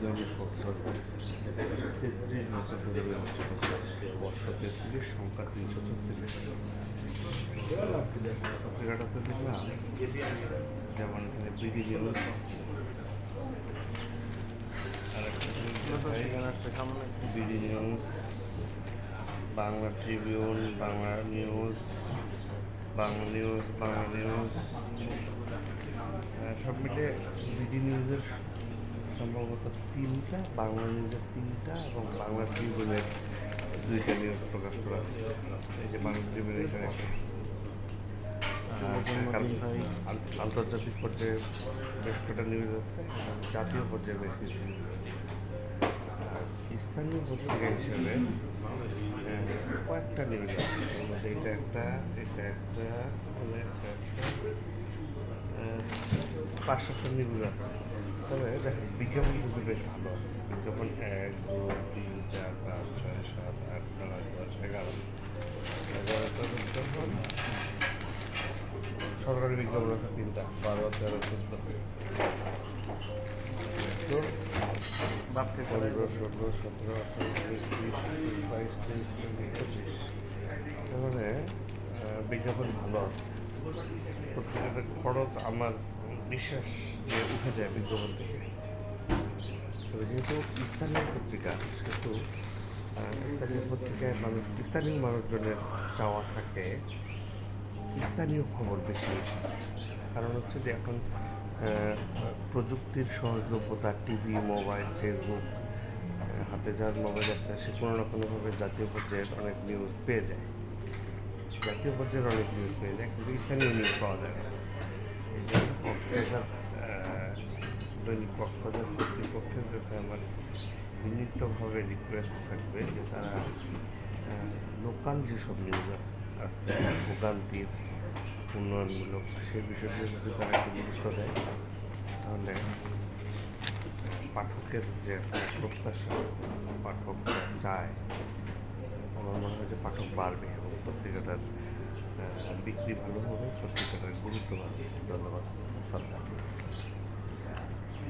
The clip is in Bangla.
দৈনিক বছর তেত্রিশ বছর সংখ্যা তিনশো ছত্রিশ। যেমন এখানে BD news, Bangla tribune, Bangla news Bangla news Bangla news. সব মিলে বিডি নিউজের সম্ভবত তিনটা বাংলা নিউজের তিনটা এবং বাংলা ট্রিবিউনের দুইটা নিউজ প্রকাশ করা। এই যে বাংলা ট্রিবিউন এখানে আন্তর্জাতিক পর্যায়ে বেশ কটা নিউজ আছে জাতীয় পর্যায়ে বেশ কিছু নিউজ আছে। আর স্থানীয় পত্রিকা হিসেবে কয়েকটা নিউজ আছে। এটা একটা এটা একটা একটা পাঁচ সাতটা নিউজ আছে। তবে দেখেন বিজ্ঞাপন কিন্তু বেশ ভালো আছে। বিজ্ঞাপন এক দুই তিন চার পাঁচ ছয় সাত আট নয় দশ এগারো। এগারোটা বিজ্ঞাপন। সরকারি বিজ্ঞাপন আছে তিনটা। বারো তেরো চোদ্দ। পনেরো ষোলো সতেরো আঠারো বিশ বাইশ তেইশ চব্বিশ পঁচিশ। তার মানে বিজ্ঞাপন ভালো আছে। পত্রিকাটার খরচ আমার বিশ্বাস যে উঠে যায় বিজ্ঞাপন থেকে। তবে যেহেতু স্থানীয় পত্রিকা, সেহেতু স্থানীয় পত্রিকায় মানুষ, স্থানীয় মানুষজনের চাওয়া থাকে, স্থানীয় খবর বেশি বেশি। কারণ হচ্ছে যে এখন প্রযুক্তির সহজলভ্যতা, টিভি, মোবাইল, ফেসবুক হাতে যার মোবাইল আছে, সে কোনো না কোনোভাবে জাতীয় পর্যায়ের অনেক নিউজ পেয়ে যায়। জাতীয় পর্যায়ের অনেক নিউজ পেয়ে যায়, কিন্তু স্থানীয় নিউজ পাওয়া যায় না। দৈনিক কক্সবাজার কর্তৃপক্ষের কাছে আমার বিনীতভাবে রিকোয়েস্ট থাকবে যে তারা লোকাল যেসব নিউজ আছে, ভোগান্তির উন্নয়নমূলক সে বিষয়গুলো যদি তারা একটু গুরুত্ব দেয়, তাহলে পাঠকের যে প্রত্যাশা, পাঠক চায়, আমার মনে হয় যে পাঠক বাড়বে এবং পত্রিকাটার বিক্রি ভালো হবে পত্রিকাটার গুরুত্ব বাড়বে ধন্যবাদ সরকার।